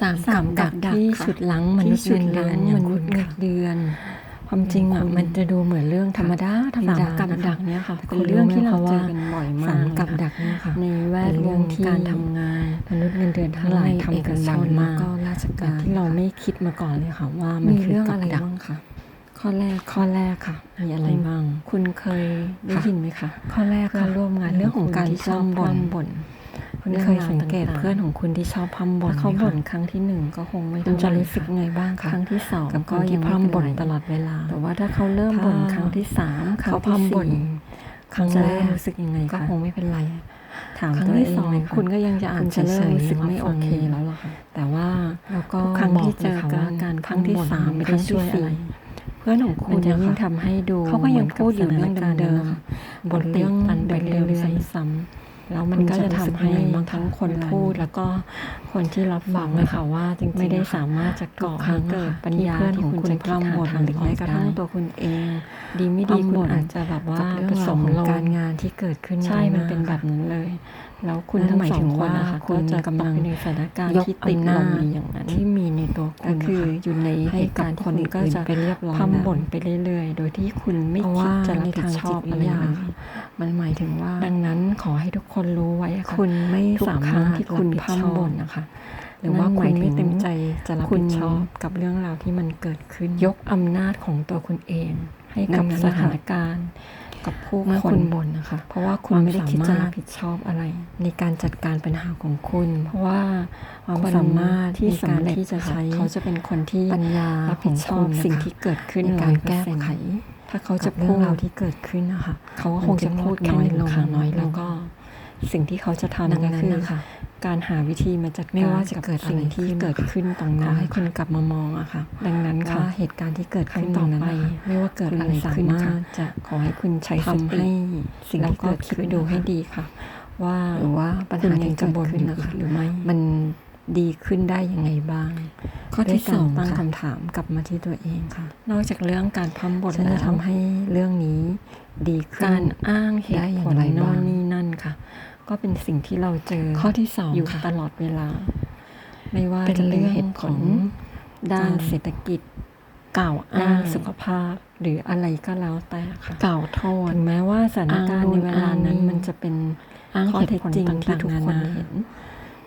สามกับดักที่ฉุดลังมันุษย์งินานุษเงินเดือน ความจริงอะมันจะดูเหมือนเรื่องธรรมดาธรรมดากับดักเนี้ยค่ะเป็นเรื่องที่เราเจอกันบ่อยมากกับดักเนี้ยค่ะในแวดวงที่การทำงานมนุษย์เงินเดือนทั้งหลายทำกันบ่อยมากก็ราชการที่เราไม่คิดมาก่อนเลยค่ะว่ามันคือกับดักค่ะข้อแรกข้อแรกค่ะ มีอะไรบ้าง คุณเคยได้ยินไหมคะ ข้อแรกค่ะร่วมงานเรื่องของการจ้องบบ่น คุณเคยสังเกตเพื่อนของคุณที่ชอบพัมบ่นเขาบ่นครั้งที่หนึ่งก็คงไม่คุณจะรู้สึกไงบ้างคะครั้งที่สองก็ยังพัมบ่นตลอดเวลา แต่ว่าถ้าเขาเริ่มบ่นครั้งที่สามครั้งที่สี่ครั้งแรกรู้สึกยังไงก็คงไม่เป็นไรถามตัวเองเลยคุณก็ยังจะอ่านเฉยๆรู้สึกไม่โอเคแล้วหรอคะแต่ว่าแล้กครั้งที่เจอการครั้งที่สามครั้งที่สี่เพื่อนของคุณจะยิ่งทำให้ดูเขาก็ยังพูดอยู่เรื่องเดิมบทเรื่องมันไปเรื่อยๆซ้ำ แล้วมันก็จะทำให้ทั้งคนพูดแล้วก็คนที่รับฟังนะคะว่าจริงๆไม่ได้สามารถจะก่อให้เกิดปัญญาที่คุณจะกล้าบ่นหรือแม้กระทั่งตัวคุณเอง ดีไม่ดีคุณอาจจะแบบว่าผสมลงการงานที่เกิดขึ้นใช่มันเป็นแบบนั้นเลย แล้วคุณทั้งสองคนนะคะาคุณจะกำลังในสถานการณ์ที่ติดลมอย่างนั้นที่มีในตัวคุณคืออยู่ในให้การคนก็จะไปเรียบร้อยพัมบ่นไปเรื่อยๆ โดยที่คุณไม่คิดจะรับผิดชอบอะไรเลย มันหมายถึงว่า ดังนั้นขอให้ทุกคนรู้ไว้คุณไม่สามารถที่คุณพังบ่นนะคะ หรือว่าคุณไม่เต็มใจจะรับผิดชอบกับเรื่องราวที่มันเกิดขึ้นยกอำนาจของตัวคุณเอง ให้กับสถานการณ์กับผู้คนบนนะคะ เพราะว่าคุณไม่ได้คิดจะรับผิดชอบอะไร ในการจัดการปัญหาของคุณ เพราะว่าความสามารถที่สามรถที่จะใช้เขาจะเป็นคนที่ปัญญารับผิดชอบสิ่งที่เกิดขึ้นในการแก้ไข ถ้าเขาจะพูดเราที่เกิดขึ้นนะคะเขาก็คงจะพูดน้อยลงน้อยแล้วก็ สิ่งที่เขาจะทำก็คือการหาวิธีมาจัดกาจะเกิดสิ่งที่เกิดขึ้นตรงนั้นให้คนกลับมามองอะค่ะ ดังนั้นค่ะเหตุการณ์ที่เกิดขึ้นต่อไปไม่ว่าเกิดอะไรขึ้นค่ะจะขอให้คุณใช้สติสิ่งที่เกิดขึ้นดูให้ดีค่ะ ว่าหรือว่าปัญหาที่จะบ่นนะคหรือไม่มัน ดีขึ้นได้ยังไงบ้าง ข้อที่สองตั้งคำถามกลับมาที่ตัวเองค่ะ นอกจากเรื่องการพัมบทแล้วจะทำให้เรื่องนี้ดีขึ้นการอ้างเหตุผลนอนนี่นั่นค่ะ ก็เป็นสิ่งที่เราเจอ ข้อที่สองอยู่ตลอดเวลา ไม่ว่าจะเรื่องของด้านเศรษฐกิจเก่าวอ้างสุขภาพหรืออะไรก็แล้วแต่ค่ะเก่าโทษถึงแม้ว่าสถานการณ์ในเวลานั้นมันจะเป็นอ้าเหตุผลต่างที่ทุกคนเห็น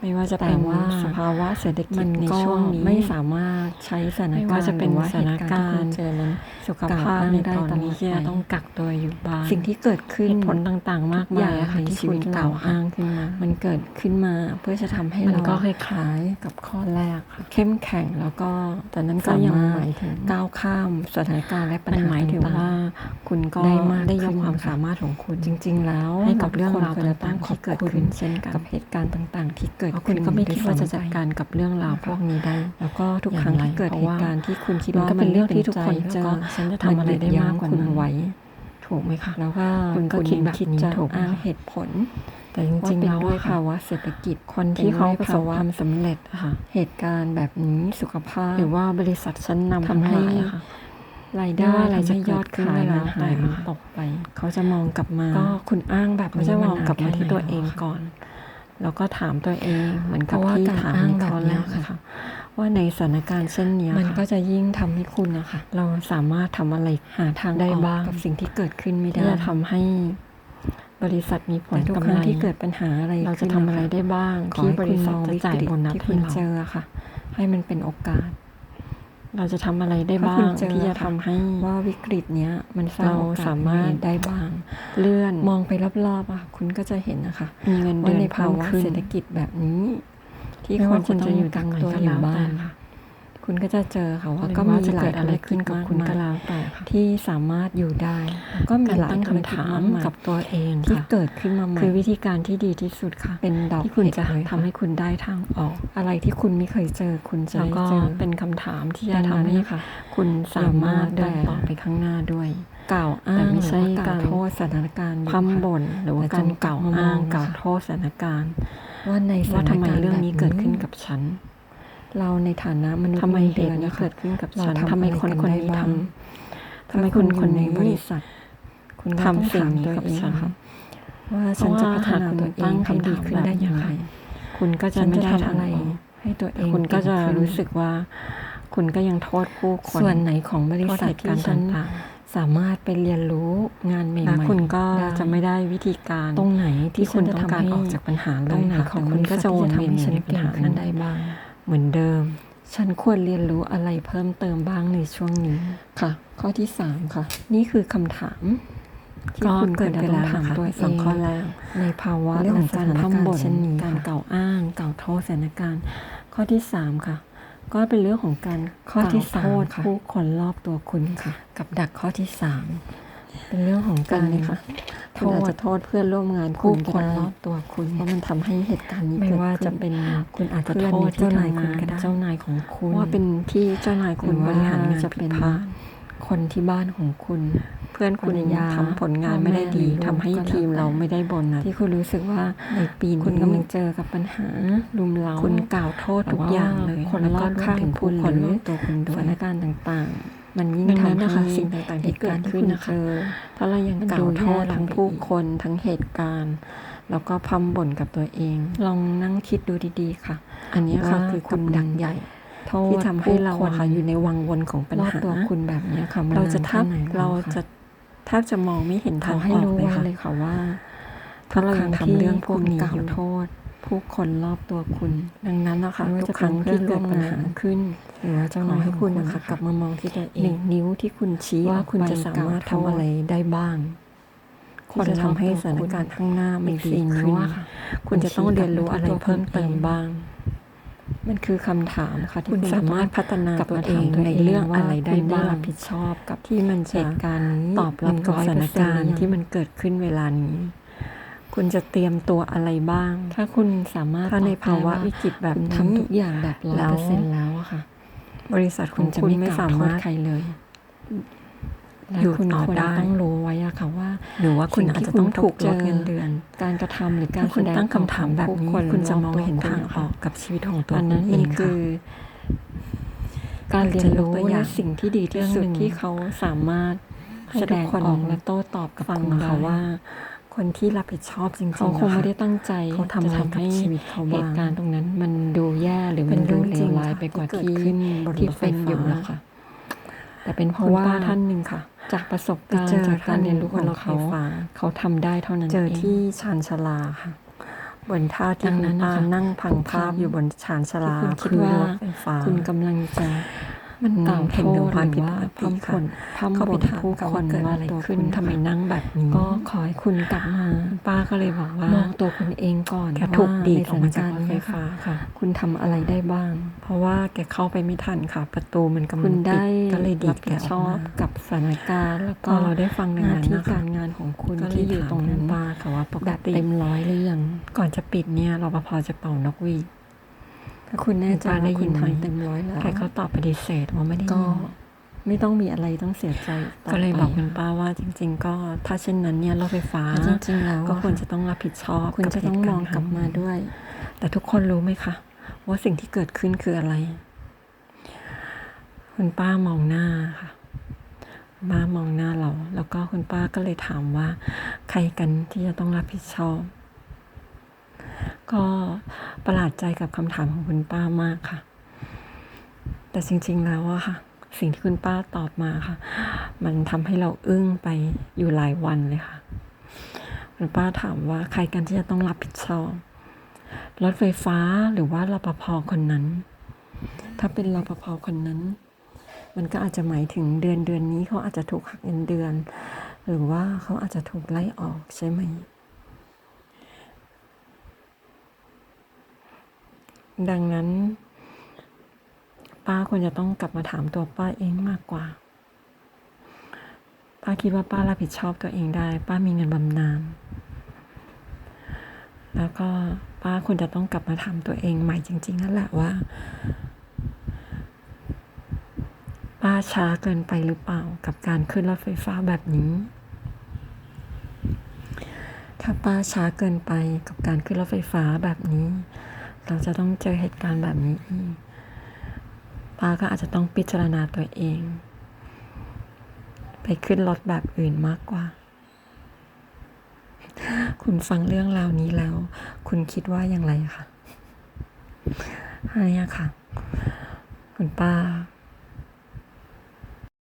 ไม่ว่าจะเป็นว่าสภาวะเศรษฐกิจในช่วงนี้ไม่สามารถใช้สถานการณ์ว่จะเป็นสถานการณ์เจอนั้นสุขภาพในตอนนี้ต้องกักตัวอยู่บ้านสิ่งที่เกิดขึ้นผลต่างๆ มากมายในชีวิตเก่าอ้างขึ้นมามันเกิดขึ้นมาเพื่อจะทำให้เราก็คล้ายกับข้อแรกเข้มแข็งแล้วก็แต่นั้นก็ยังหมายถึงก้าวข้ามสถานการณ์และปัญหาหมายถึงว่าคุณก็ได้มาได้ยกความสามารถของคุณจริง ๆ แล้วให้กับเรื่องราวต่างๆที่เกิดขึ้นเช่นกับเหตุการณ์ต่าง ๆ ที่เกิดดขึ้นคุณก็ไม่คิดว่าจะจัดการกับเรื่องราวพวกนี้ได้ แล้วก็ทุกครั้งที่เกิดเหตุการณ์ที่คุณคิดว่ามันเป็นเรื่องที่ทุกคนเจอฉันจะทำอะไรได้มากกว่าคุณไหวถูกไหมคะแล้วก็คุณก็คิดแบบนี้ถูอ้างเหตุผล แต่จริงๆแล้วด้ภาวะเศรษฐกิจคนที่เขาประสบความสำเร็จค่ะ เหตุการณ์แบบนี้สุขภาพ หรือว่าบริษัทชั้นนำทำให้รายได้อะไรจะยอดขายร้าหายตกไป เขาจะมองกลับมา ก็คุณอ้างแบบนี้จะมองกลับมาที่ตัวเองก่อน เราก็ถามตัวเองเหมือนกับที่ถามเขาแล้วค่ะ ว่าในสถานการณ์เช่นนี้มันก็จะยิ่งทำให้คุณนะคะเราสามารถทำอะไรหาทางได้บ้างกับสิ่งที่เกิดขึ้นไม่ได้จะทำให้บริษัทมีผลกำไรที่เกิดปัญหาอะไร เราจะทำอะไรได้บ้างที่บริษัทจะจ่ายโบนัสที่คุณเจอค่ะ ให้มันเป็นโอกาส เราจะทำอะไรได้บ้าง ที่จะทำให้ว่าวิกฤตเนี้ยมันเราสามารถได้บ้าง เลื่อนมองไปรอบๆอะคุณก็จะเห็นนะคะมีเงินเดือนในภาวะเศรษฐกิจแบบนี้ ที่คนจะอยู่ตั้งตัวอยู่บ้านค่ะ คุณก็จะเจอค่ะว่าก็มีหลายอะไรขึ้นกับคุณก็แล้วแต่ที่สามารถอยู่ได้ ก็มีหลายคำถามกับตัวเองที่เกิดขึ้นมาใหม่คือวิธีการที่ดีที่สุดค่ะ เป็นดอกที่คุณจะทำให้คุณได้ทางออก อะไรที่คุณไม่เคยเจอคุณจะเจอเป็นคำถามที่จะทำให้คุณสามารถเดินต่อไปข้างหน้าด้วยกล่าวอ้างไม่ใช่การโทษสถานการณ์คำบ่นหรือว่าการกล่าวอ้างกล่าวโทษสถานการณ์ ว่าในสถานการณ์เรื่องนี้เกิดขึ้นกับฉัน เราในฐานะมนุษย์ทำไมเงินเหเดือตุนนี้นะคะเกิดขึ้นกับเราฉันทำทำไมอะไรคนกันคนได้นี้บ้าทงำทำไมคนคนนี้บริษัทคุณก็ทำต้องสิ่งถามนี้ตัวกับเองฉันค่ะว่าเพฉันราะจะว่าพัฒหากนาคุณตัวเอตั้งงให้คำดีถามขึ้นแบบได้อย่างนี้ไรคุณก็จะฉันไม่จะได้ทำทางอะไรออกให้ตัวเองคุณก็จะเงขึ้นรู้สึกว่า คุณก็ยังโทษผู้คนส่วนไหนของบริโทษษัทเหตุการที่ณ์ฉันต่างสามารถไปเรียนรู้งานใหๆม่และๆคุณก็ด้จะไม่ได้วิธีการตรงไหนที่ที่คุณต้องการออกจากปัญหาเลยตรงไหนค่ะของคุณก็จะวนเวียนอยู่ในปัญหาขึ้นั้นนได้บ้าง เหมือนเดิม ฉันควรเรียนรู้อะไรเพิ่มเติมบ้างในช่วงนี้ค่ะ ข้อที่สามค่ะ นี่คือคำถามที่ก็คุณเกิดไปควรจะแล้วต้องถามนะคะตัวเอสองงข้อแรกในภาวะเรื่องของการสถานการณ์พร่ำบ่นเช่นนี้การค่ะกล่าวอ้างกล่าวโทษสถานการณ์ ข้อที่สามค่ะ ก็เป็นเรื่องของการข้อที่กล่วโทษสามค่ะผู้คนรอบตัวคุณค่ะ กับดักข้อที่สาม เป็นเรื่องของกักานรไหมคะโทคุณอาจษจะโทษเพื่อนร่วมงานผู้ณก็คนได้รอบตัวคุณว่ามันทำให้เหตุการณ์นี้ไม่เกิดว่าขึ้นจะเป็นคุณอาจจะเพื่อนโทษในที่เจ้านายทำงคุณก็ได้เจ้านายของคุณว่าเป็นที่เจ้านายคุณหรือบริหารงานจะจะเป็เป็นนพาคนที่บ้านของคุณ เพื่อนคุณภรรยาทำผลงานไม่ได้ดีพ่อแม่หรือลูกทำให้ก็แล้วทีมเราแต่ไม่ได้โบนัสที่คุณรู้สึกว่าในปีนี้คุณกำลังเจอกับปัญหารุมเร้าคุณกล่าวโทษทุกอย่างเลยคนแล้วรก็อบรวมข้างถึงคุผู้ณคนหรรืออบตัวคุณด้สวยถานการณ์ต่างๆ มันยิ่งดังนั้นทำนะคะให้สิ่งต่างๆที่เกิดขึ้นนะคะเหตุการณ์ที่คุณเจอถ้าเรายังมันกล่าดูวโทษแย่ลงทั้งไปผู้อีกคนทั้งเหตุการณ์ แล้วก็พำบ่นกับตัวเอง ลองนั่งคิดดูดีๆค่ะ อันนี้ค่ะว่าคือคุคุณณดักใหญ่โทษที่ทำให้เราผู้อะค่ะอยู่ในวังวนของปัญรอบหาตัวคุณแบบนี้ค่ะมันเราจะนนแทแค่บไหนแล้วเราค่จะแทบจะมองไม่เห็นขทาองให้ออกรู้เลยไว้ค่ะเลยค่ะว่า ถ้าเรายังทำเรื่องพวกนี้ทุครั้งที่คุณกล่าวอยู่โทษ ผู้คนรอบตัวคุณ ดังนั้นนะคะไม่ว่าทุจะกคเป็รั้นงเพื่อที่นเกิร่วดมปัญงาหานขึ้นหรือว่าเจ้าขอนายให้ของคุณนะคะกลับมามองที่ตัวเอหนึ่งงนิ้วที่คุณชี้ว่าออกคุณไปจะสามารถกล่วทำอะไรได้บ้างคที่นจะรอบทำให้ตัวสถานคุณการณ์ข้างหน้ามันอีกดีสี่ขึ้นิ้นวอะค่ะคุณจะต้องเรียนรู้อะไรเพิ่มเติมบ้าง มันคือคำถามค่ะที่คุณคุณสามารถพัฒนากลับตัวมาเอถามงตัวในเองเรื่องว่าอะไรได้คุณได้บ้างรับผิดชอบกับที่มันเหจะตุการณ์นี้ตอบรับกับสถานการณ์100%ที่มันเกิดขึ้นเวลานี้ คุณจะเตรียมตัวอะไรบ้าง ถ้าคุณสามารถถ้าในตอบได้ภาวะวิกฤตแบบคุณนี้ทำทุกอย่างแบบร้อยแล้วเปอร์เซ็นต์แล้วอะค่ะ บริษัทขคุอณงจะคุณไม่ไม่กล่าวสาโทษมารถใครเลยและอยู่คุณต่อควรได้จะต้องรู้ไว้อะค่ะว่า หรือว่าคุณอาจจะต้องถูกลดเงินเดือน การกระทำหรือการถ้าคุณแสดงตั้งคำถามแบบนี้ของผู้คุณจะรบมองตัวเห็นคุณทางอะอค่ะอกกับชีวิตของตัวอันคุนั้นณเอมันงคืค่ะอการเรียนรู้จะยกตัวอและย่างสิ่งที่ดีที่เรื่องสุดหนึ่งที่เขาสามารถให้แสทุดกงคนออกและโต้ตอบกับฟังคุณนะคะได้ว่า คนที่รับผิดชอบจริงๆเขาคงอะะไม่ได้ตั้งใจเขาทำอะไรจะกับให้ชีวิตเขาเหบ้างตุการณ์ตรงนั้น มันดูแย่หรือเป็มันนเรื่ดูองเลจริวงร้ายค่ะไปกว่าที่ที่เกิดขึ้นบนที่รถไฟเป็นอยู่ฟ้าแล้วค่ะแต่เป็นเพเพราะราะว่าว่าท่านหนึ่งค่ะ จากประสบไปการเจณ์อจากการเรียนรู้ของท่านบนรถไฟเขาฟ้าเขาทำได้เท่านั้นเจอเองที่ชานชาลาค่ะบนท่าดัที่งคุนั้ณนป้านะคะนั่งพังภาพอยู่บนชานชาลาที่คุณคิดพื้นว่ารถไฟฟ้าคุณกำลังจะ มันกล่าวเห็นโทถึงษความหผิรืดอปว่ากติพร่ำค่ะบ่นพร่ำเขาไปบ่นถามผู้เขาคนว่าเกิดว่าอะไรตัวขึ้นคุณทำไมนั่งแบบนี้ ก็ขอให้คุณกลับมา ป้าก็เลยบอกว่ามองตัวคุณเองก่อนแกถูกว่าดีดในออกมาจากรถไฟนี้ฟ้าค่ะ คุณทำอะไรได้บ้าง เพราะว่าแกเข้าไปไม่ทันค่ะ ประตูมันกำคุลัณงปิได้ดก็เลยดีรัดบแกผิดอชอกอบมากับสถานการณ์แล้วพก็อเราได้ฟังหในน้านั้นที่นะคะการงานของคุณก็เลยที่อยู่ตรงนั้นถามป้าค่ะว่าปกแบบติเต็มร้อยหรือยังก่อนจะปิดเนี่ยรปภจะเป่านกหวีด ถ้าคุณแน่ใจป้าได้ว่ายิคุนณไหมทำเต็มร้อยแล้วแกก็ตอบปฏิเสธว่าไม่ได้ก็ยินไม่ต้องมีอะไรต้องเสียใจต่ก็เลยไปบอกคุณป้าว่าจริง ๆ ก็ถ้าเช่นนั้นเนี่ยรถไฟฟ้าจริงๆแล้วก็ควรจะต้องรับผิดชอบคุณจะต้องมองกลับมาด้วยด้วย แต่ทุกคนรู้ไหมคะว่าสิ่งที่เกิดขึ้นคืออะไร คุณป้ามองหน้าค่ะป้ามองหน้าเรา แล้วก็คุณป้าก็เลยถามว่า ใครกันที่จะต้องรับผิดชอบ ก็ประหลาดใจกับคำถามของคุณป้ามากค่ะ แต่จริง ๆ แล้วอะค่ะ สิ่งที่คุณป้าตอบมาค่ะ มันทำให้เราอึ้งไปอยู่หลายวันเลยค่ะ คุณป้าถามว่าใครกันที่จะต้องรับผิดชอบรถไฟฟ้าหรือว่ารปภคนนั้น ถ้าเป็นรปภคนนั้น มันก็อาจจะหมายถึงเดือนเดือนนี้เขาอาจจะถูกหักเงินเดือน หรือว่าเขาอาจจะถูกไล่ออกใช่ไหม ดังนั้น ป้าควรจะต้องกลับมาถามตัวป้าเองมากกว่า ป้าคิดว่าป้ารับผิดชอบตัวเองได้ ป้ามีเงินบำนาญแล้วก็ป้าควรจะต้องกลับมาถามตัวเองใหม่จริง ๆ นั่นแหละว่า ป้าช้าเกินไปหรือเปล่ากับการขึ้นรถไฟฟ้าแบบนี้ถ้าป้าช้าเกินไปกับการขึ้นรถไฟฟ้าแบบนี้ เราจะต้องเจอเหตุการณ์แบบนี้อีกป้าก็อาจจะต้องพิจารณาตัวเอง ไปขึ้นรถแบบอื่นมากกว่า คุณฟังเรื่องราวนี้แล้ว คุณคิดว่าอย่างไรคะอันเนี้ยค่ะ คุณป้า